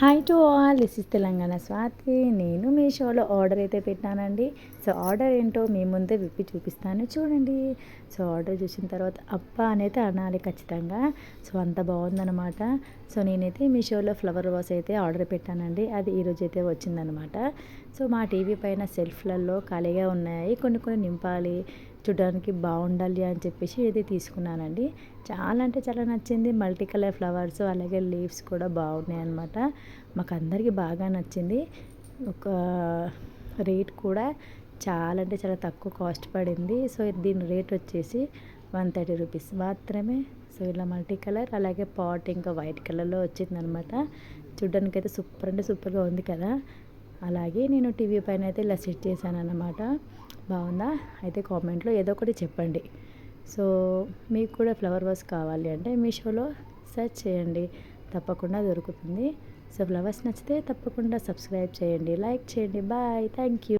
Hi to all this is Telangana Swathi నేను మీ షోలో ఆర్డర్ అయితే పెట్టానండి. సో ఆర్డర్ ఏంటో మీ ముందే విప్పి చూపిస్తాను. చూడండి. సో ఆర్డర్ చూసిన తర్వాత అప్ప అనేది అనాలి ఖచ్చితంగా. సో అంత బాగుందనమాట సో నేనైతే మీ షోలో ఫ్లవర్ వాస్ అయితే ఆర్డర్ పెట్టానండి. అది ఈరోజు అయితే వచ్చిందనమాట సో మా టీవీ పైన సెల్ఫ్లలో ఖాళీగా ఉన్నాయి. కొన్ని కొన్ని నింపాలి. చూడడానికి బాగుండాలి అని చెప్పేసి ఇది తీసుకున్నానండి. చాలా అంటే చాలా నచ్చింది. మల్టీ కలర్ ఫ్లవర్స్ అలాగే లీవ్స్ కూడా బాగున్నాయి అనమాట మాకు అందరికీ బాగా నచ్చింది. ఒక రేట్ కూడా చాలా అంటే చాలా తక్కువ కాస్ట్ పడింది. సో దీని రేట్ వచ్చేసి వన్ థర్టీ రూపీస్ మాత్రమే. సో ఇలా మల్టీ కలర్ అలాగే పాట్ ఇంకా వైట్ కలర్లో వచ్చిందనమాట చూడ్డానికి అయితే సూపర్ అంటే సూపర్గా ఉంది కదా. అలాగే నేను టీవీ పైన అయితే ఇలా సెట్ చేశాను అనమాట బాగుందా? అయితే కామెంట్లో ఏదో ఒకటి చెప్పండి. సో మీకు కూడా ఫ్లవర్ వాస్ కావాలి అంటే మీషోలో సెర్చ్ చేయండి. తప్పకుండా దొరుకుతుంది. సో ఫ్లవర్స్ నచ్చితే తప్పకుండా సబ్స్క్రైబ్ చేయండి. లైక్ చేయండి. Bye thank you